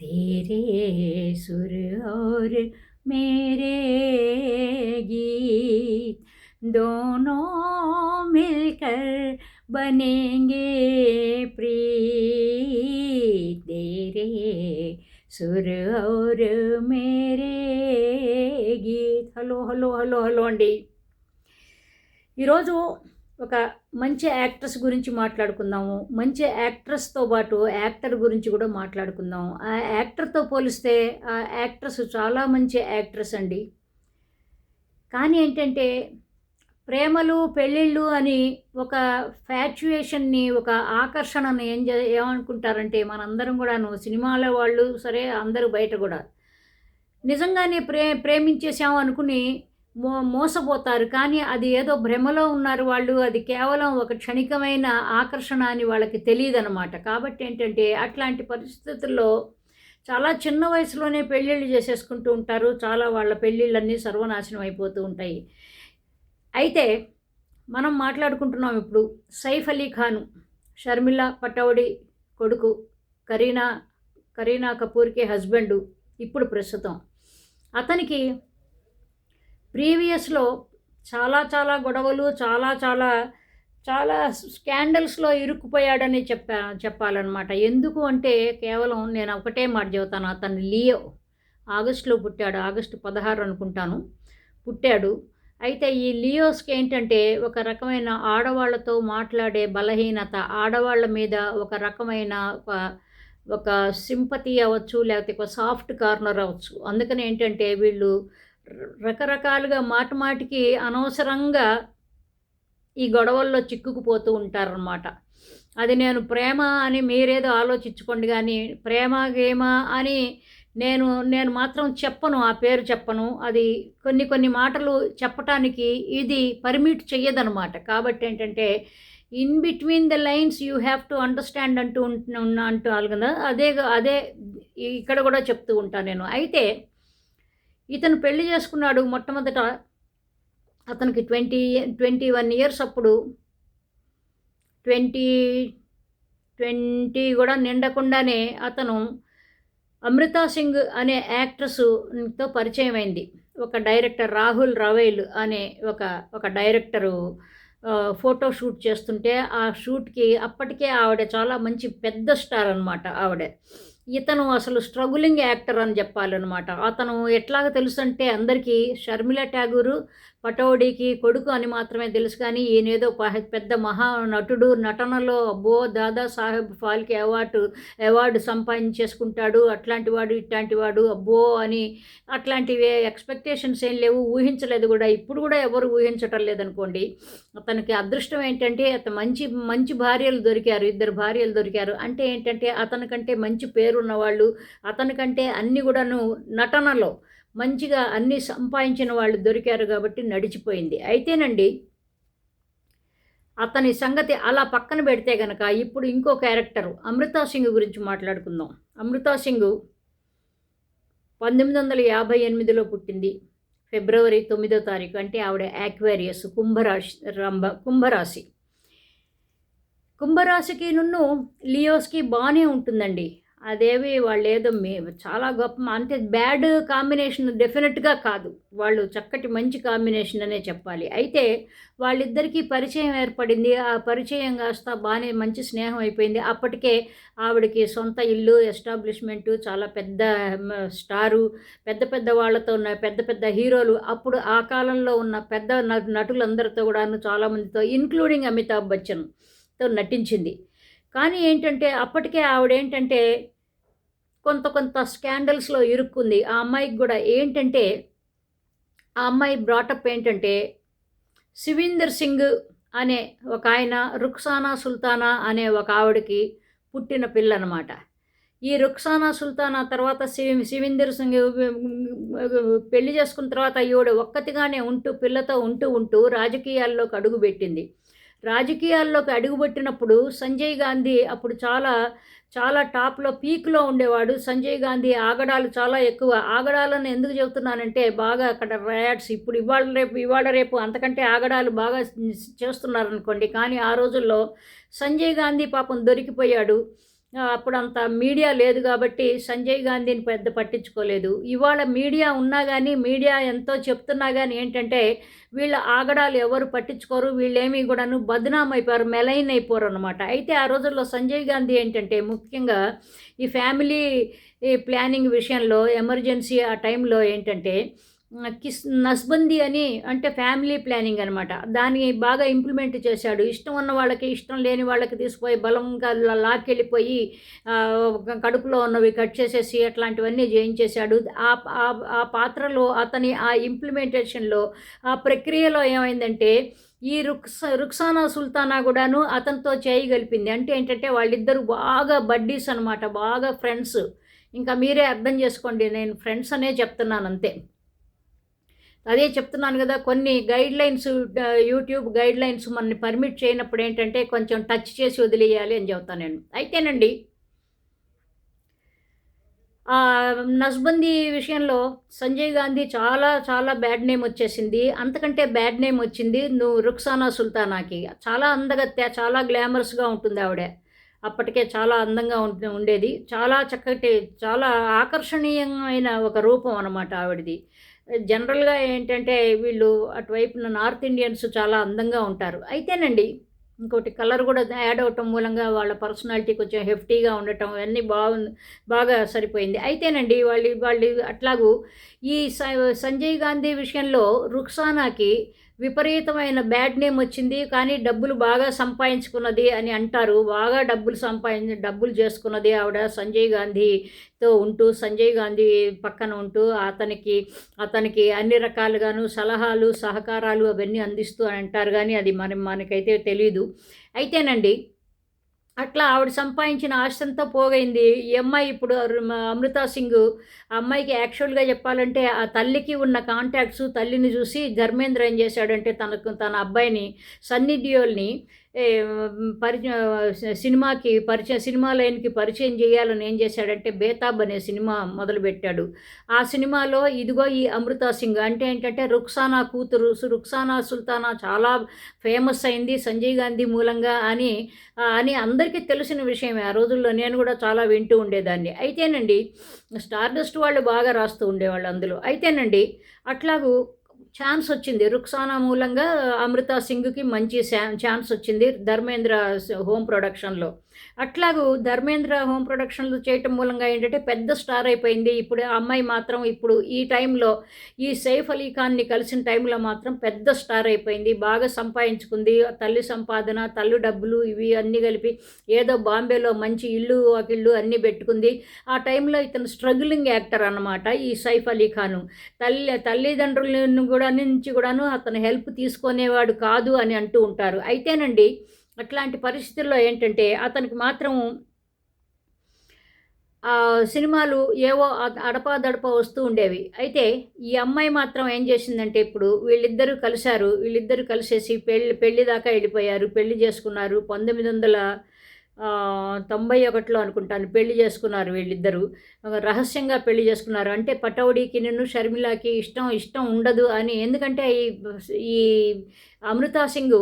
तेरे सुर और मेरे गीत दोनों मिलकर बनेंगे प्रीत तेरे సుర్ ఔర్ మేరే Geet hello hello hello hello అండి ఈరోజు ఒక మంచి యాక్ట్రెస్ గురించి మాట్లాడుకుందాము. మంచి యాక్ట్రెస్తో పాటు యాక్టర్ గురించి కూడా మాట్లాడుకుందాం ఆ యాక్టర్తో పోలిస్తే ఆ యాక్ట్రెస్ చాలా మంచి యాక్ట్రెస్ అండి. కానీ ఏంటంటే ప్రేమలు పెళ్ళిళ్ళు అని ఒక ఫ్యాచుయేషన్ని ఒక ఆకర్షణను ఏం ఏమనుకుంటారంటే మనందరం కూడాను సినిమాల వాళ్ళు సరే అందరూ బయట కూడా. నిజంగానే ప్రే ప్రేమించేసాం అనుకుని మో మోసపోతారు. కానీ అది ఏదో భ్రమలో ఉన్నారు వాళ్ళు. అది కేవలం ఒక క్షణికమైన ఆకర్షణ అని వాళ్ళకి తెలియదు అనమాట కాబట్టి ఏంటంటే అట్లాంటి పరిస్థితుల్లో చాలా చిన్న వయసులోనే పెళ్ళిళ్ళు చేసేసుకుంటూ ఉంటారు. చాలా వాళ్ళ పెళ్ళిళ్ళన్నీ సర్వనాశనం అయిపోతూ ఉంటాయి. అయితే మనం మాట్లాడుకుంటున్నాం ఇప్పుడు సైఫ్ అలీ ఖాన్ షర్మిల పటౌడి కొడుకు కరీనా కరీనా కపూర్కి హస్బెండు ఇప్పుడు ప్రస్తుతం. అతనికి ప్రీవియస్లో చాలా చాలా గొడవలు చాలా చాలా చాలా స్కాండల్స్లో ఇరుక్కుపోయాడని చెప్పా చెప్పాలన్నమాట. ఎందుకు అంటే కేవలం నేను ఒకటే మాట చెబుతాను. అతను లియో ఆగస్టులో పుట్టాడు. ఆగస్టు పదహారు అనుకుంటాను. పుట్టాడు. అయితే ఈ లియోస్కి ఏంటంటే ఒక రకమైన ఆడవాళ్ళతో మాట్లాడే బలహీనత ఆడవాళ్ళ మీద ఒక రకమైన ఒక ఒక సింపతి అవ్వచ్చు లేకపోతే ఒక సాఫ్ట్ కార్నర్ అవ్వచ్చు. అందుకని ఏంటంటే వీళ్ళు రకరకాలుగా మాట మాటికి అనవసరంగా ఈ గొడవల్లో చిక్కుకుపోతూ ఉంటారనమాట అది నేను ప్రేమ అని మీరేదో ఆలోచించుకోండి కానీ ప్రేమ గేమ అని నేను నేను మాత్రం చెప్పను ఆ పేరు చెప్పను. అది కొన్ని కొన్ని మాటలు చెప్పటానికి ఇది పర్మిట్ చెయ్యదనమాట కాబట్టి ఏంటంటే in between the lines you have to understand అంటూ ఉంటున్నా అంటూ కదా. అదే అదే ఇక్కడ కూడా చెప్తూ ఉంటాను నేను. అయితే ఇతను పెళ్ళి చేసుకున్నాడు మొట్టమొదట అతనికి ట్వంటీ ట్వంటీ వన్ ఇయర్స్ అప్పుడు. ట్వంటీ ట్వంటీ కూడా నిండకుండానే అతను అమృతా సింగ్ అనే యాక్ట్రస్తో పరిచయం అయింది ఒక డైరెక్టర్ రాహుల్ రవేల్ అనే ఒక ఒక డైరెక్టరు ఫోటో షూట్ చేస్తుంటే ఆ షూట్కి అప్పటికే ఆవిడ చాలా మంచి పెద్ద స్టార్ అనమాట ఆవిడ. ఇతను అసలు స్ట్రగులింగ్ యాక్టర్ అని చెప్పాలన్నమాట. అతను ఎట్లాగ తెలుసు అంటే అందరికీ షర్మిల ఠాగూరు పటౌడీకి కొడుకు అని మాత్రమే తెలుసు కానీ ఈయనేదో పెద్ద మహా నటుడు నటనలో అబ్బో దాదా సాహెబ్ ఫాల్కే అవార్డు అవార్డు సంపాదించేసుకుంటాడు అట్లాంటి వాడు ఇట్లాంటి వాడు అబ్బో అని అట్లాంటివి ఎక్స్పెక్టేషన్స్ ఏం లేవు ఊహించలేదు కూడా. ఇప్పుడు కూడా ఎవరు ఊహించటం లేదనుకోండి అతనికి అదృష్టం ఏంటంటే అతను మంచి మంచి భార్యలు దొరికారు ఇద్దరు భార్యలు దొరికారు. అంటే ఏంటంటే అతనికంటే మంచి పేరున్న వాళ్ళు అతనికంటే అన్ని కూడాను నటనలో మంచిగా అన్నీ సంపాదించిన వాళ్ళు దొరికారు కాబట్టి నడిచిపోయింది. అయితేనండి అతని సంగతి అలా పక్కన పెడితే గనక ఇప్పుడు ఇంకో క్యారెక్టర్ అమృతా సింగ్ గురించి మాట్లాడుకుందాం. అమృతా సింగ్ పంతొమ్మిది వందల యాభై ఎనిమిదిలో పుట్టింది ఫిబ్రవరి తొమ్మిదో తారీఖు. అంటే ఆవిడ యాక్వేరియస్ కుంభరాశి రంభ కుంభరాశి. కుంభరాశికి నున్ను లియోస్కి బాగానే ఉంటుందండి. అదేవి వాళ్ళు ఏదో మే చాలా గొప్ప అంటే బ్యాడ్ కాంబినేషన్ డెఫినెట్గా కాదు. వాళ్ళు చక్కటి మంచి కాంబినేషన్ అనే చెప్పాలి. అయితే వాళ్ళిద్దరికీ పరిచయం ఏర్పడింది. ఆ పరిచయం కాస్త బాగానే మంచి స్నేహం అయిపోయింది. అప్పటికే ఆవిడకి సొంత ఇల్లు ఎస్టాబ్లిష్మెంటు చాలా పెద్ద స్టారు పెద్ద పెద్ద వాళ్ళతో ఉన్న పెద్ద పెద్ద హీరోలు. అప్పుడు ఆ కాలంలో ఉన్న పెద్ద నటులందరితో కూడాను చాలామందితో ఇన్క్లూడింగ్ అమితాబ్ బచ్చన్తో నటించింది. కానీ ఏంటంటే అప్పటికే ఆవిడేంటంటే కొంత కొంత స్కాండల్స్లో ఇరుక్కుంది. ఆ అమ్మాయికి కూడా ఏంటంటే ఆ అమ్మాయి బ్రాటప్ ఏంటంటే శివీందర్ సింగ్ అనే ఒక ఆయన రుక్సానా సుల్తానా అనే ఒక ఆవిడకి పుట్టిన పిల్ల అనమాట ఈ రుక్సానా సుల్తానా తర్వాత శివ శివీందర్ సింగ్ పెళ్ళి చేసుకున్న తర్వాత ఈవిడ ఒక్కతిగానే ఉంటూ పిల్లతో ఉంటూ ఉంటూ రాజకీయాల్లోకి అడుగుపెట్టింది. రాజకీయాల్లోకి అడుగుపెట్టినప్పుడు సంజయ్ గాంధీ అప్పుడు చాలా చాలా టాప్లో పీక్లో ఉండేవాడు. సంజయ్ గాంధీ ఆగడాలు చాలా ఎక్కువ. ఆగడాలను ఎందుకు చెబుతున్నానంటే బాగా అక్కడ ర్యాట్స్ ఇప్పుడు ఇవాళ రేపు ఇవాళ రేపు అంతకంటే ఆగడాలు బాగా చేస్తున్నారనుకోండి. కానీ ఆ రోజుల్లో సంజయ్ గాంధీ పాపం దొరికిపోయాడు. అప్పుడు అంత మీడియా లేదు కాబట్టి సంజయ్ గాంధీని పెద్ద పట్టించుకోలేదు. ఇవాళ మీడియా ఉన్నా కానీ మీడియా ఎంతో చెప్తున్నా కానీ ఏంటంటే వీళ్ళ ఆగడాలు ఎవరు పట్టించుకోరు వీళ్ళేమీ కూడాను బద్నాం అయిపోయారు మెలైన్ అయిపోరు అనమాట అయితే ఆ రోజుల్లో సంజయ్ గాంధీ ఏంటంటే ముఖ్యంగా ఈ ఫ్యామిలీ ఈ ప్లానింగ్ విషయంలో ఎమర్జెన్సీ ఆ టైంలో ఏంటంటే కిస్ నస్బందీ అని అంటే ఫ్యామిలీ ప్లానింగ్ అనమాట దాన్ని బాగా ఇంప్లిమెంట్ చేశాడు. ఇష్టం ఉన్న వాళ్ళకి ఇష్టం లేని వాళ్ళకి తీసుకుపోయి బలంగా లాక్కెళ్ళిపోయి కడుపులో ఉన్నవి కట్ చేసేసి అట్లాంటివన్నీ చేయించేశాడు. ఆ ఆ- పాత్రలో అతని ఆ ఇంప్లిమెంటేషన్లో ఆ ప్రక్రియలో ఏమైందంటే ఈ రుక్స రుక్సానా సుల్తానా కూడాను అతనితో చేయగలిపింది అంటే ఏంటంటే వాళ్ళిద్దరూ బాగా బడ్డీస్ అనమాట బాగా ఫ్రెండ్స్. ఇంకా మీరే అర్థం చేసుకోండి నేను ఫ్రెండ్స్ అనే చెప్తున్నాను అంతే. అదే చెప్తున్నాను కదా కొన్ని guidelines YouTube guidelines మనని పర్మిట్ చేయనప్పుడు ఏంటంటే కొంచెం టచ్ చేసి వదిలేయాలి అని చెప్తాను నేను. అయితేనండి నస్బందీ విషయంలో సంజయ్ గాంధీ చాలా చాలా బ్యాడ్ నేమ్ వచ్చేసింది. అంతకంటే బ్యాడ్ నేమ్ వచ్చింది నువ్వు రుక్సానా సుల్తానాకి. చాలా అందగత్తె చాలా గ్లామరస్గా ఉంటుంది ఆవిడ. అప్పటికే చాలా అందంగా ఉండేది. చాలా చక్కటి చాలా ఆకర్షణీయమైన ఒక రూపం అన్నమాట ఆవిడది. జనరల్గా ఏంటంటే వీళ్ళు అటువైపున నార్త్ ఇండియన్స్ చాలా అందంగా ఉంటారు. అయితేనండి ఇంకోటి కలర్ కూడా యాడ్ అవటం మూలంగా వాళ్ళ పర్సనాలిటీ కొంచెం హెఫ్టీగా ఉండటం అన్నీ బాగుంది బాగా సరిపోయింది. అయితేనండి వాళ్ళు వాళ్ళు అట్లాగూ ఈ స- సంజయ్ గాంధీ విషయంలో రుక్సానాకి విపరీతమైన బ్యాడ్ నేమ్ వచ్చింది కానీ డబ్బులు బాగా సంపాదించుకున్నది అని అంటారు. బాగా డబ్బులు సంపాదించి డబ్బులు చేసుకున్నది ఆవిడ సంజయ్ గాంధీతో ఉంటూ సంజయ్ గాంధీ పక్కన ఉంటూ అతనికి అతనికి అన్ని రకాలుగాను సలహాలు సహకారాలు అవన్నీ అందిస్తూ అని అంటారు. కానీ అది మన మనకైతే తెలీదు. అయితేనండి అట్లా ఆవిడ సంపాదించిన ఆస్తంతా పోగైంది. ఈ అమ్మాయి ఇప్పుడు అమృతా సింగ్. ఆ అమ్మాయికి యాక్చువల్గా చెప్పాలంటే ఆ తల్లికి ఉన్న కాంటాక్ట్స్ తల్లిని చూసి ధర్మేంద్ర ఏం చేశాడంటే తనకు తన అబ్బాయిని సన్నీ డియోల్ని ఏ, పరిచయం సినిమాకి పరిచయం సినిమా లైన్కి పరిచయం చేయాలని ఏం చేశాడంటే బేతాబ్ అనే సినిమా మొదలుపెట్టాడు. ఆ సినిమాలో ఇదిగో ఈ అమృతా సింగ్ అంటే ఏంటంటే రుక్సానా కూతురు రుక్సానా సుల్తానా చాలా ఫేమస్ అయింది సంజయ్ గాంధీ మూలంగా అని అని అందరికీ తెలిసిన విషయమే. ఆ రోజుల్లో నేను కూడా చాలా వింటూ ఉండేదాన్ని. అయితేనండి స్టార్డస్ట్ వాళ్ళు బాగా రాస్తూ ఉండేవాళ్ళు అందులో. అయితేనండి అట్లాగూ ఛాన్స్ వచ్చింది. రుక్సానా మూలంగా అమృతా సింగ్కి మంచి ఛాన్స్ వచ్చింది. ధర్మేంద్ర హోమ్ ప్రొడక్షన్లో. అట్లాగూ ధర్మేంద్ర హోమ్ ప్రొడక్షన్లు చేయటం మూలంగా ఏంటంటే పెద్ద స్టార్ అయిపోయింది. ఇప్పుడు ఆ అమ్మాయి మాత్రం ఇప్పుడు ఈ టైంలో ఈ సైఫ్ అలీ ఖాన్ని కలిసిన టైంలో మాత్రం పెద్ద స్టార్ అయిపోయింది. బాగా సంపాదించుకుంది. తల్లి సంపాదన తల్లి డబ్బులు ఇవి అన్నీ కలిపి ఏదో బాంబేలో మంచి ఇల్లు వాకిళ్ళు అన్నీ పెట్టుకుంది. ఆ టైంలో ఇతను స్ట్రగులింగ్ యాక్టర్ అన్నమాట ఈ సైఫ్ అలీ ఖాను. తల్లి తల్లిదండ్రులను కూడా నుంచి కూడాను అతను హెల్ప్ తీసుకునేవాడు కాదు అని అంటూ ఉంటారు. అయితేనండి అట్లాంటి పరిస్థితుల్లో ఏంటంటే అతనికి మాత్రం ఆ సినిమాలు ఏవో అడపాదడప వస్తూ ఉండేవి. అయితే ఈ అమ్మాయి మాత్రం ఏం చేసిందంటే ఇప్పుడు వీళ్ళిద్దరూ కలిశారు. వీళ్ళిద్దరూ కలిసేసి పెళ్ళి పెళ్ళి దాకా వెళ్ళిపోయారు. పెళ్ళి చేసుకున్నారు. పంతొమ్మిది వందల తొంభై ఒకటిలో అనుకుంటాను పెళ్ళి చేసుకున్నారు వీళ్ళిద్దరూ. ఒక రహస్యంగా పెళ్ళి చేసుకున్నారు. అంటే పటౌడీకి నిన్ను షర్మిలాకి ఇష్టం ఇష్టం ఉండదు అని. ఎందుకంటే ఈ ఈ అమృతా సింగ్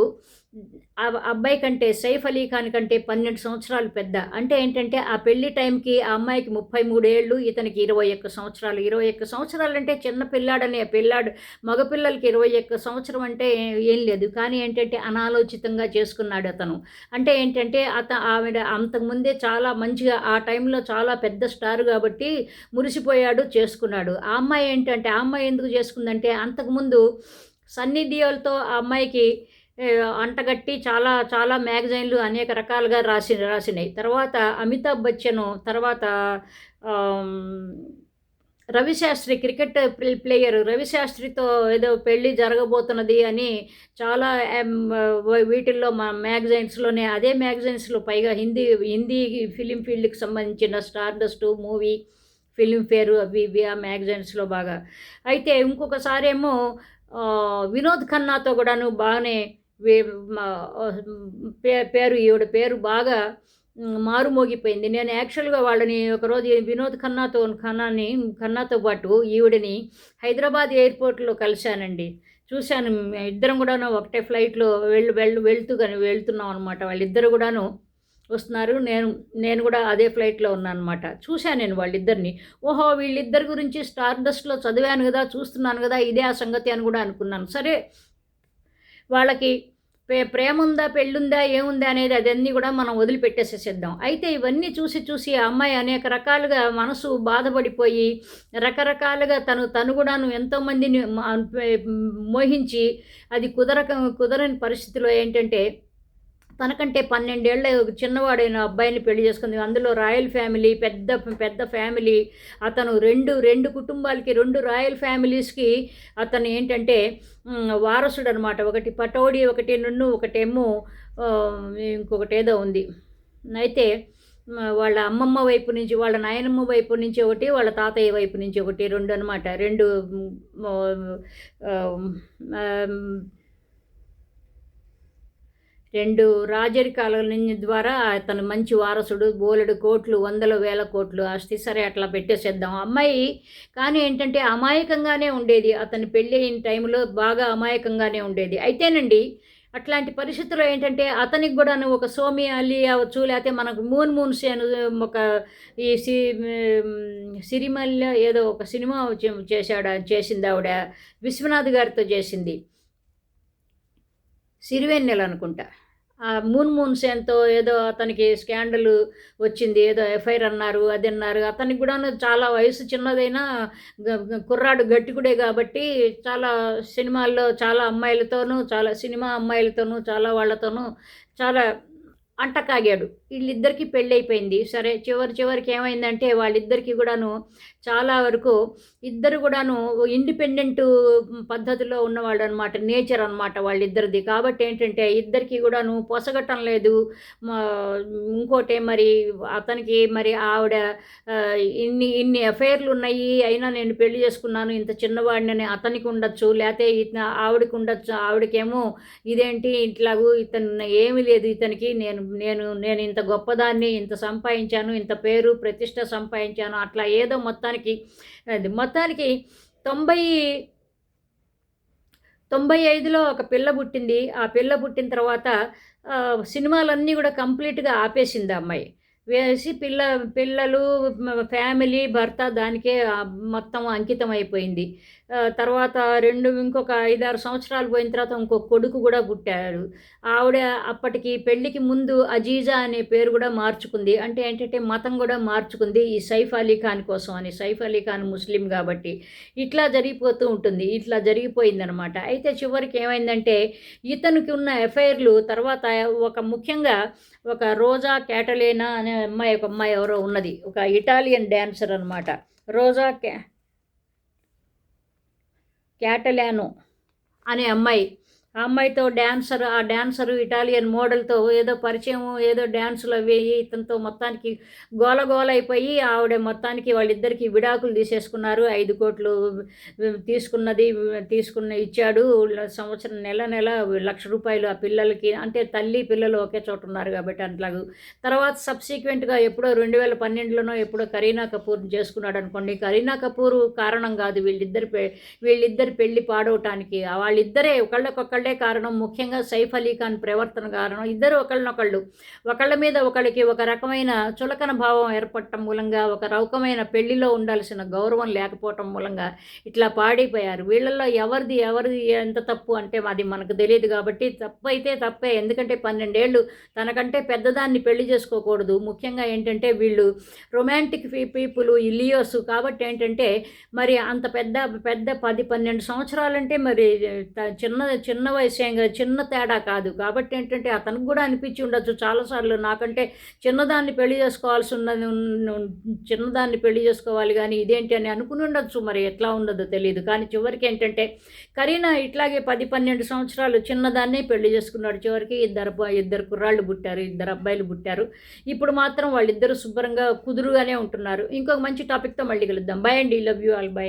అబ్బాయి కంటే సైఫ్ అలీ ఖాన్ కంటే పన్నెండు సంవత్సరాలు పెద్ద. అంటే ఏంటంటే ఆ పెళ్ళి టైంకి ఆ అమ్మాయికి ముప్పై మూడేళ్ళు ఇతనికి ఇరవై ఒక్క సంవత్సరాలు. ఇరవై ఒక్క సంవత్సరాలు అంటే చిన్న పిల్లాడనే పిల్లాడు మగపిల్లలకి ఇరవై ఒక్క సంవత్సరం అంటే ఏం లేదు. కానీ ఏంటంటే అనాలోచితంగా చేసుకున్నాడు అతను. అంటే ఏంటంటే అత ఆవిడ అంతకుముందే చాలా మంచిగా ఆ టైంలో చాలా పెద్ద స్టార్ కాబట్టి మురిసిపోయాడు చేసుకున్నాడు. ఆ అమ్మాయి ఏంటంటే ఆ అమ్మాయి ఎందుకు చేసుకుందంటే అంతకుముందు సన్నీ డియోల్తో ఆ అమ్మాయికి అంటగట్టి చాలా చాలా మ్యాగజైన్లు అనేక రకాలుగా రాసి రాసినాయి. తర్వాత అమితాబ్ బచ్చన్ తర్వాత రవిశాస్త్రి క్రికెట్ ప్లేయర్. రవిశాస్త్రితో ఏదో పెళ్ళి జరగబోతున్నది అని చాలా వీటిల్లో మా మ్యాగజైన్స్లోనే అదే మ్యాగజైన్స్లో పైగా హిందీ హిందీ ఫిలిం ఫీల్డ్కి సంబంధించిన స్టార్ డస్ట్ మూవీ ఫిలింఫేర్ అవి ఇవి ఆ మ్యాగజైన్స్లో బాగా. అయితే ఇంకొకసారి ఏమో వినోద్ ఖన్నాతో కూడాను బాగానే వే- పే- పేరు ఈవిడ పేరు బాగా మారుమోగిపోయింది. నేను యాక్చువల్గా వాళ్ళని ఒకరోజు వినోద్ ఖన్నాతో ఖన్నాని ఖన్నాతో పాటు ఈవిడని హైదరాబాద్ ఎయిర్పోర్ట్లో కలిశానండి. చూశాను ఇద్దరం కూడాను ఒకటే ఫ్లైట్లో వెళ్ళు వెళ్ళు వెళ్తూ కానీ వెళ్తున్నాం అనమాట వాళ్ళిద్దరు కూడాను వస్తున్నారు. నేను నేను కూడా అదే ఫ్లైట్లో ఉన్నాను అనమాట చూశాను నేను వాళ్ళిద్దరిని. ఓహో వీళ్ళిద్దరి గురించి స్టార్ డస్ట్లో చదివాను కదా చూస్తున్నాను కదా ఇదే ఆ సంగతి అని కూడా అనుకున్నాను. సరే వాళ్ళకి ప్రేమ ఉందా పెళ్ళుందా ఏముందా అనేది అదన్నీ కూడా మనం వదిలిపెట్టేసేసేద్దాం. అయితే ఇవన్నీ చూసి చూసి ఆ అమ్మాయి అనేక రకాలుగా మనసు బాధపడిపోయి రకరకాలుగా తను తను కూడాను ఎంతోమందిని మోహించి అది కుదరక కుదరని పరిస్థితిలో ఏంటంటే తనకంటే పన్నెండేళ్ళ చిన్నవాడైన అబ్బాయిని పెళ్ళి చేసుకుంది. అందులో రాయల్ ఫ్యామిలీ పెద్ద పెద్ద ఫ్యామిలీ అతను రెండు రెండు కుటుంబాలకి రెండు రాయల్ ఫ్యామిలీస్కి అతను ఏంటంటే వారసుడు అనమాట ఒకటి పటోడి ఒకటి నున్ను ఒకటేమో ఇంకొకటి ఏదో ఉంది. అయితే వాళ్ళ అమ్మమ్మ వైపు నుంచి వాళ్ళ నాయనమ్మ వైపు నుంచి ఒకటి వాళ్ళ తాతయ్య వైపు నుంచి ఒకటి రెండు అనమాట రెండు రెండు రాజరికాల ద్వారా అతను మంచి వారసుడు బోలెడు కోట్లు వందల వేల కోట్లు ఆస్తి సరే అట్లా పెట్టేసేద్దాం. అమ్మాయి కానీ ఏంటంటే అమాయకంగానే ఉండేది. అతను పెళ్ళి అయిన టైంలో బాగా అమాయకంగానే ఉండేది. అయితేనండి అట్లాంటి పరిస్థితుల్లో ఏంటంటే అతనికి కూడా ఒక సోమి అలీ అవ్వచ్చు లేకపోతే మనకు మూన్ మూన్ సేను ఒక ఈ సి సిరిమల్య ఏదో ఒక సినిమా చేశాడు చేసింది ఆవిడ విశ్వనాథ్ గారితో చేసింది. సిరివెన్నెల అనుకుంటా ఆ మూన్ మూన్ సేన్తో ఏదో అతనికి స్కాండల్ వచ్చింది ఏదో ఎఫ్ఐఆర్ అన్నారు అది అన్నారు. అతనికి కూడా చాలా వయసు చిన్నదైనా కుర్రాడు గట్టికుడే కాబట్టి చాలా సినిమాల్లో చాలా అమ్మాయిలతోనూ చాలా సినిమా అమ్మాయిలతోనూ చాలా వాళ్ళతోనూ చాలా అంటకాగాడు వీళ్ళిద్దరికీ పెళ్ళైపోయింది. సరే చివరి చివరికి ఏమైందంటే వాళ్ళిద్దరికీ కూడాను చాలా వరకు ఇద్దరు కూడాను ఇండిపెండెంట్ పద్ధతిలో ఉన్నవాళ్ళు అనమాట నేచర్ అనమాట వాళ్ళిద్దరిది. కాబట్టి ఏంటంటే ఇద్దరికి కూడాను పొసగటం లేదు. ఇంకోటి మరి అతనికి మరి ఆవిడ ఇన్ని ఇన్ని అఫైర్లు ఉన్నాయి అయినా నేను పెళ్ళి చేసుకున్నాను ఇంత చిన్నవాడిని అతనికి ఉండొచ్చు లేకపోతే ఆవిడకి ఉండొచ్చు ఆవిడకేమో ఇదేంటి ఇట్లాగూ ఇతను ఏమీ లేదు ఇతనికి నేను నేను నేను ఇంత గొప్పదాన్ని ఇంత సంపాదించాను ఇంత పేరు ప్రతిష్ట సంపాదించాను అట్లా ఏదో మొత్తానికి మొత్తానికి తొంభై తొంభై ఐదులో ఒక పిల్ల పుట్టింది. ఆ పిల్ల పుట్టిన తర్వాత సినిమాలన్నీ కూడా కంప్లీట్గా ఆపేసింది అమ్మాయి. వేసి పిల్ల పిల్లలు ఫ్యామిలీ భర్త దానికే మొత్తం అంకితం అయిపోయింది. తర్వాత రెండు ఇంకొక ఐదారు సంవత్సరాలు పోయిన తర్వాత ఇంకొక కొడుకు కూడా పుట్టారు ఆవిడ అప్పటికి పెళ్ళికి ముందు అజీజా అనే పేరు కూడా మార్చుకుంది. అంటే ఏంటంటే మతం కూడా మార్చుకుంది ఈ సైఫ్ అలీ ఖాన్ కోసం అని. సైఫ్ అలీ ఖాన్ ముస్లిం కాబట్టి ఇట్లా జరిగిపోతూ ఉంటుంది. ఇట్లా జరిగిపోయిందనమాట. అయితే చివరికి ఏమైందంటే ఇతనికి ఉన్న ఎఫ్ఐఆర్లు తర్వాత ఒక ముఖ్యంగా ఒక రోజా క్యాటలేనా అనే అమ్మాయి ఒక అమ్మాయి ఎవరో ఉన్నది. ఒక ఇటాలియన్ డ్యాన్సర్ అనమాట. రోజా క్యా క్యాటలాను అనే అమ్మాయి ఆ అమ్మాయితో డ్యాన్సర్ ఆ డ్యాన్సరు ఇటాలియన్ మోడల్తో ఏదో పరిచయం ఏదో డ్యాన్సులు అవి ఇతనితో మొత్తానికి గోల అయిపోయి ఆవిడ మొత్తానికి వాళ్ళిద్దరికి విడాకులు తీసేసుకున్నారు. ఐదు కోట్లు తీసుకున్నది తీసుకున్న ఇచ్చాడు. సంవత్సరం నెల నెల లక్ష రూపాయలు ఆ పిల్లలకి అంటే తల్లి పిల్లలు ఒకే చోట ఉన్నారు కాబట్టి అట్లాగూ. తర్వాత సబ్సీక్వెంట్గా ఎప్పుడో రెండు వేల పన్నెండులోనో ఎప్పుడో కరీనా కపూర్ చేసుకున్నాడు అనుకోండి కరీనా కపూర్ కారణం కాదు వీళ్ళిద్దరి వీళ్ళిద్దరి పెళ్ళి పాడవటానికి. వాళ్ళిద్దరే ఒకళ్ళకొకళ్ళు ఒకళ్ళే కారణం ముఖ్యంగా సైఫ్ అలీ ఖాన్ ప్రవర్తన కారణం. ఇద్దరు ఒకళ్ళనొకళ్ళు. ఒకళ్ళ మీద ఒకళ్ళకి ఒక రకమైన చులకన భావం ఏర్పడటం మూలంగా ఒక రకమైన పెళ్ళిలో ఉండాల్సిన గౌరవం లేకపోవటం మూలంగా ఇట్లా పాడైపోయారు. వీళ్ళల్లో ఎవరిది ఎవరిది ఎంత తప్పు అంటే అది మనకు తెలియదు కాబట్టి తప్పు అయితే తప్పే. ఎందుకంటే పన్నెండేళ్ళు తనకంటే పెద్దదాన్ని పెళ్ళి చేసుకోకూడదు. ముఖ్యంగా ఏంటంటే వీళ్ళు రొమాంటిక్ పీపుల్ ఇలియోస్ కాబట్టి ఏంటంటే మరి అంత పెద్ద పెద్ద పది పన్నెండు సంవత్సరాలంటే మరి చిన్న చిన్న వయసేం కదా చిన్న తేడా కాదు. కాబట్టి ఏంటంటే అతనికి కూడా అనిపించి ఉండొచ్చు. చాలాసార్లు నాకంటే చిన్నదాన్ని పెళ్ళి చేసుకోవాల్సి ఉన్నది చిన్నదాన్ని పెళ్ళి చేసుకోవాలి కానీ ఇదేంటి అని అనుకుని ఉండొచ్చు. మరి ఎట్లా ఉండదో తెలియదు కానీ చివరికి ఏంటంటే కరీనా ఇట్లాగే పది పన్నెండు సంవత్సరాలు చిన్నదాన్నే పెళ్ళి చేసుకున్నాడు. చివరికి ఇద్దరు ఇద్దరు కుర్రాళ్ళు పుట్టారు ఇద్దరు అబ్బాయిలు పుట్టారు. ఇప్పుడు మాత్రం వాళ్ళిద్దరూ శుభ్రంగా కుదురుగానే ఉంటున్నారు. ఇంకొక మంచి టాపిక్తో మళ్ళీ కలుద్దాం. బాయ్ అండి. Love you all by